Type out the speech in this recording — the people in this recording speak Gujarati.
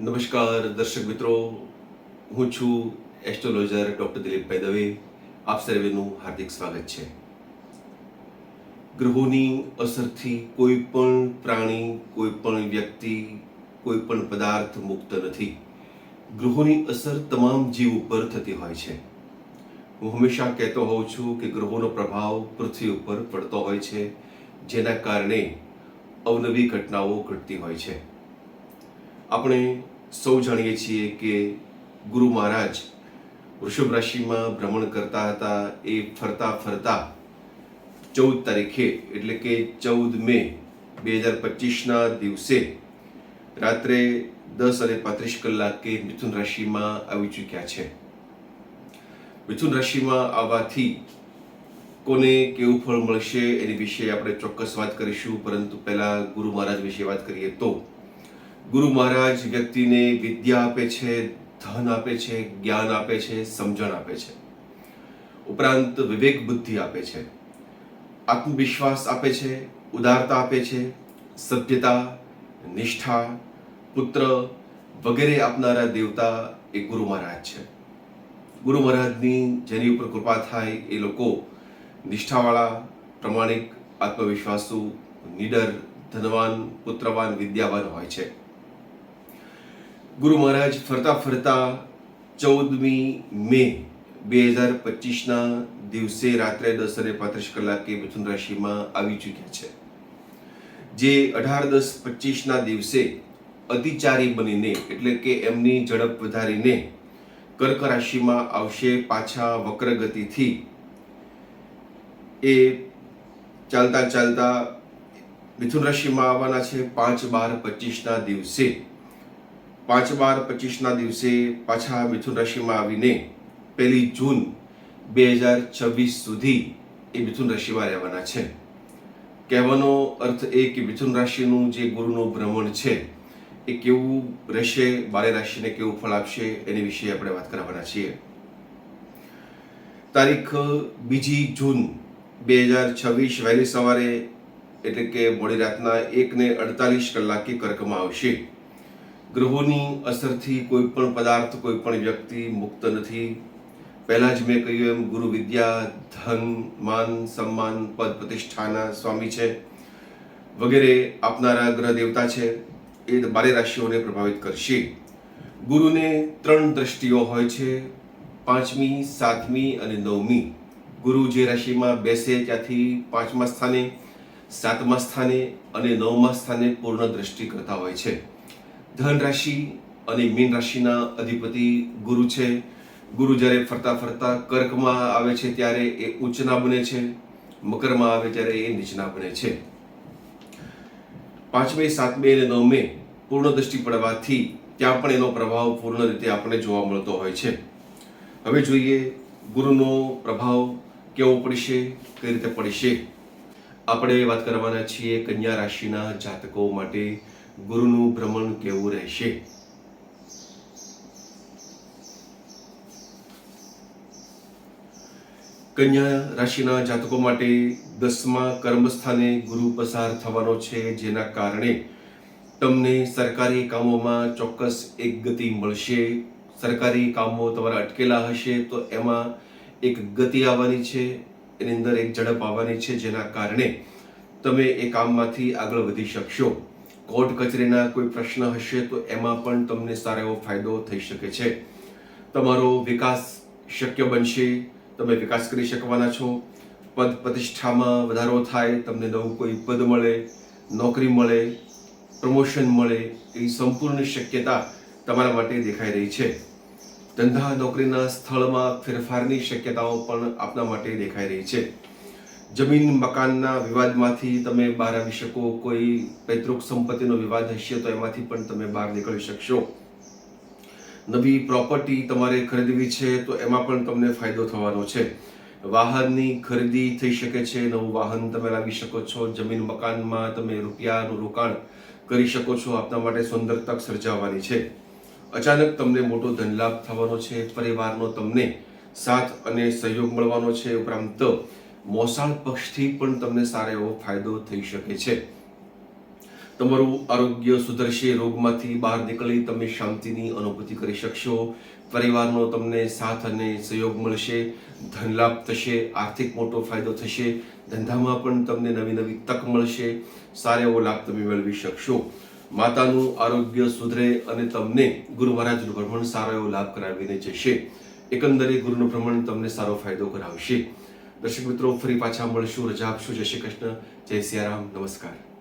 નમસ્કાર, દર્શક મિત્રો. હું છું એસ્ટ્રોલોજર ડોક્ટર દિલીપભાઈ દવે આપ સર્વેનું હાર્દિક સ્વાગત છે. ગ્રહોની અસરથી કોઈ પણ પ્રાણી, કોઈ પણ વ્યક્તિ, કોઈ પણ પદાર્થ મુક્ત નથી. ગ્રહોની અસર તમામ જીવ ઉપર થતી હોય છે. હું હંમેશા કહેતો હોઉં છું કે ગ્રહોનો પ્રભાવ પૃથ્વી ઉપર પડતો હોય છે, જેના કારણે અવનવી ઘટનાઓ ઘટતી હોય છે. આપણે સૌ જાણીએ છીએ કે ગુરુ મહારાજ વૃષભ રાશિમાં ભ્રમણ કરતા હતા. એ ફરતા ફરતા ચૌદ તારીખે, એટલે કે ચૌદ મે બે હજાર પચીસના દિવસે રાત્રે દસ અને પાંત્રીસ કલાકે મિથુન રાશિમાં આવી ચૂક્યા છે. મિથુન રાશિમાં આવવાથી કોને કેવું ફળ મળશે એની વિશે આપણે ચોક્કસ વાત કરીશું. પરંતુ પહેલાં ગુરુ મહારાજ વિશે વાત કરીએ તો ગુરુ મહારાજ વ્યક્તિને વિદ્યા આપે છે, ધન આપે છે, જ્ઞાન આપે છે, સમજણ આપે છે. ઉપરાંત વિવેક બુદ્ધિ આપે છે, આત્મવિશ્વાસ આપે છે, ઉદારતા આપે છે, સભ્યતા, નિષ્ઠા, પુત્ર વગેરે આપનારા દેવતા એ ગુરુ મહારાજ છે. ગુરુ મહારાજની જેની ઉપર કૃપા થાય એ લોકો નિષ્ઠાવાળા, પ્રમાણિક, આત્મવિશ્વાસુ, નિડર, ધનવાન, પુત્રવાન, વિદ્યાવાન હોય છે. ગુરુ મહારાજ ફરતા ફરતા ચૌદમી મે બે હજાર પચીસના દિવસે રાત્રે દસ અને પાંત્રીસ કલાકે મિથુન રાશિમાં આવી ચૂક્યા છે. જે અઢાર દસ પચીસના દિવસે અતિચારી બનીને, એટલે કે એમની ઝડપ વધારીને કર્ક રાશિમાં આવશે પાછા વક્ર ગતિથી એ ચાલતા ચાલતા મિથુન રાશિમાં આવવાના છે પાંચ બાર પચીસના દિવસે. પાંચ બાર પચીસના દિવસે પાછા મિથુન રાશિમાં આવીને પહેલી જૂન બે હજાર છવ્વીસ સુધી એ મિથુન રાશિમાં રહેવાના છે. કહેવાનો અર્થ એ કે મિથુન રાશિનું જે ગુરુનું ભ્રમણ છે, એ કેવું રહેશે, બારે રાશિને કેવું ફળ આપશે, એની વિશે આપણે વાત કરવાના છીએ. તારીખ બીજી જૂન બે હજાર છવ્વીસ વહેલી સવારે, એટલે કે મોડી રાતના એકને અડતાલીસ કલાકે કર્કમાં આવશે. ગ્રહોની અસરથી કોઈ પણ પદાર્થ, કોઈ પણ વ્યક્તિ મુક્ત નથી. પહેલાં જ મેં કહ્યું એમ, ગુરુ વિદ્યા, ધન, માન, સન્માન, પદ પ્રતિષ્ઠાના સ્વામી છે. વગેરે આપનારા ગ્રહ દેવતા છે. એ બારે રાશિઓને પ્રભાવિત કરશે. ગુરુને ત્રણ દ્રષ્ટિઓ હોય છે. પાંચમી, સાતમી અને નવમી. ગુરુ જે રાશિમાં બેસે ત્યાંથી પાંચમા સ્થાને, સાતમા સ્થાને અને નવમા સ્થાને પૂર્ણ દ્રષ્ટિ કરતા હોય છે. ધન રાશિ અને મીન રાશિના અધિપતિ ગુરુ છે. ગુરુ જ્યારે ફરતા ફરતા કર્કમાં આવે છે ત્યારે એ ઉચ્ચના બને છે. મકરમાં આવે ત્યારે એ નીચના બને છે. પાંચમે, સાતમે અને નવમે પૂર્ણ દ્રષ્ટિ પડવાથી ત્યાં પણ એનો પ્રભાવ પૂર્ણ રીતે આપણને જોવા મળતો હોય છે. હવે જોઈએ ગુરુનો પ્રભાવ કેવો પડશે, કઈ રીતે પડશે? આપણે વાત કરવાના છીએ કન્યા રાશિના જાતકો માટે. ગુરુનું ભ્રમણ કેવું રહેશે? કન્યા રાશિના જાતકો માટે દસમા કર્મસ્થાને ગુરુ પસાર થવાનો છે, જેના કારણે તમને સરકારી કામોમાં ચોક્કસ એક ગતિ મળશે. સરકારી કામો તમારા અટકેલા હશે, તો એમાં એક ગતિ આવવાની છે, એની અંદર એક ઝડપ આવવાની છે, જેના કારણે તમે એ કામમાંથી આગળ વધી શકશો. કોર્ટ કચેરીના કોઈ પ્રશ્ન હશે તો એમાં પણ તમને સારો એવો ફાયદો થઈ શકે છે. તમારો વિકાસ શક્ય બનશે, તમે વિકાસ કરી શકવાના છો. પદ પ્રતિષ્ઠામાં વધારો થાય, તમને નવું કોઈ પદ મળે, નોકરી મળે, પ્રમોશન મળે, એવી સંપૂર્ણ શક્યતા તમારા માટે દેખાઈ રહી છે. ધંધા નોકરીના સ્થળમાં ફેરફારની શક્યતાઓ પણ આપના માટે દેખાઈ રહી છે. જમીન મકાનના વિવાદમાંથી તમે બહાર આવી શકો, કોઈ પૈતૃક સંપત્તિનો વિવાદ હશે તો એમાંથી પણ તમે બહાર નીકળી શકશો. નવી પ્રોપર્ટી તમારે ખરીદવી છે તો એમાં પણ તમને ફાયદો થવાનો છે. વાહનની ખરીદી થઈ શકે છે, નવું વાહન તમે લાવી શકો છો, જમીન મકાનમાં તમે રૂપિયાનું રોકાણ કરી શકો છો, આપના માટે સુંદર તક સર્જાવાની છે. અચાનક તમને મોટો ધનલાભ થવાનો છે, પરિવારનો તમને સાથ અને સહયોગ મળવાનો છે ઉપરાંત મોસાળ પક્ષથી પણ તમને સારો એવો ફાયદો થઈ શકે છે. તમારું આરોગ્ય સુધરશે, રોગમાંથી બહાર નીકળી તમે શાંતિની અનુભૂતિ કરી શકશો. પરિવારનો તમને સાથ અને સહયોગ મળશે, ધનલાભ થશે, આર્થિક મોટો ફાયદો થશે, ધંધામાં પણ તમને નવી નવી તક મળશે, સારો એવો લાભ તમે મેળવી શકશો. માતાનું આરોગ્ય સુધરે અને તમને ગુરુ મહારાજનું ભ્રમણ સારો એવો લાભ કરાવીને જશે. એકંદરે ગુરુનું ભ્રમણ તમને સારો ફાયદો કરાવશે. દર્શક મિત્રો ફરી પાછા મળશું. રજા આપશું. જય શ્રી કૃષ્ણ. જય સિયારામ. નમસ્કાર.